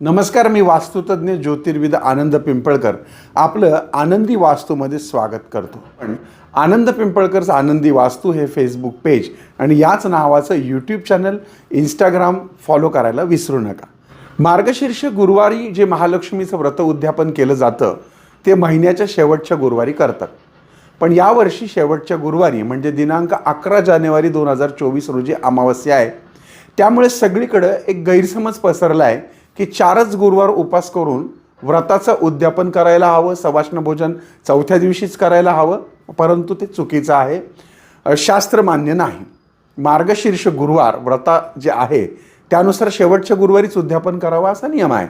नमस्कार मी वास्तुतज्ञ ज्योतिर्विद आनंद पिंपळकर. आपलं आनंदी वास्तूमध्ये स्वागत करतो. पण आनंद पिंपळकरचं आनंदी वास्तू हे फेसबुक पेज आणि याच नावाचं यूट्यूब चॅनल इंस्टाग्राम फॉलो करायला विसरू नका. मार्गशीर्ष गुरुवारी जे महालक्ष्मीचं व्रत उद्यापन केलं जातं ते महिन्याच्या शेवटच्या गुरुवारी करतात. पण यावर्षी शेवटच्या गुरुवारी म्हणजे दिनांक अकरा जानेवारी दोन हजार चोवीस रोजी अमावस्या आहे. त्यामुळे सगळीकडं एक गैरसमज पसरला आहे की चारच गुरुवार उपास करून व्रताचं उद्यापन करायला हवं सवाष्ण भोजन चौथ्या दिवशीच करायला हवं परंतु ते चुकीचं आहे. शास्त्रमान्य शास्त्र मान्य नाही. मार्गशीर्ष गुरुवार व्रता जे आहे त्यानुसार शेवटच्या गुरुवारीच उद्यापन करावं असा नियम आहे.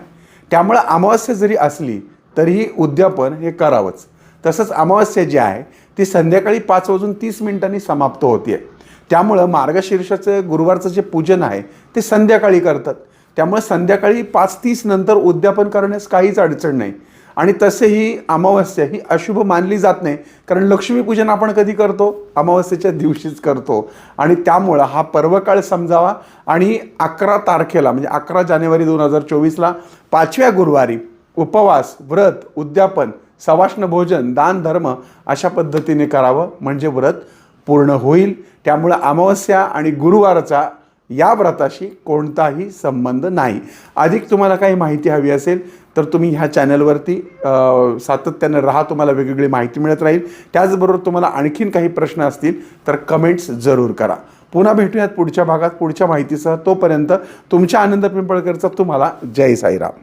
त्यामुळं अमावस्या जरी असली तरीही उद्यापन हे करावंच. तसंच अमावस्या जी आहे ती संध्याकाळी पाच वाजून तीस मिनिटांनी समाप्त होते त्यामुळं मार्गशीर्षाचं गुरुवारचं जे पूजन आहे ते संध्याकाळी करतात. त्यामुळे संध्याकाळी पाच तीस नंतर उद्यापन करण्यास काहीच अडचण नाही. आणि तसेही अमावस्या ही अशुभ मानली जात नाही. कारण लक्ष्मीपूजन आपण कधी करतो? अमावस्येच्या दिवशीच करतो. आणि त्यामुळं हा पर्वकाळ समजावा. आणि अकरा तारखेला म्हणजे अकरा जानेवारी दोन हजार चोवीसला पाचव्या गुरुवारी उपवास व्रत उद्यापन सवाष्ण भोजन दान धर्म अशा पद्धतीने करावं. म्हणजे व्रत पूर्ण होईल. त्यामुळं अमावस्या आणि गुरुवारचा या व्रताशी कोणताही संबंध नाही. अधिक तुम्हाला काही माहिती हवी असेल तर तुम्ही ह्या चॅनलवरती सातत्यानं राहा तुम्हाला वेगवेगळी माहिती मिळत राहील. त्याचबरोबर तुम्हाला आणखीन काही प्रश्न असतील तर कमेंट्स जरूर करा. पुन्हा भेटूयात पुढच्या भागात पुढच्या माहितीसह. तोपर्यंत तुमच्या आनंद पिंपळकरचा तुम्हाला जय साईराम.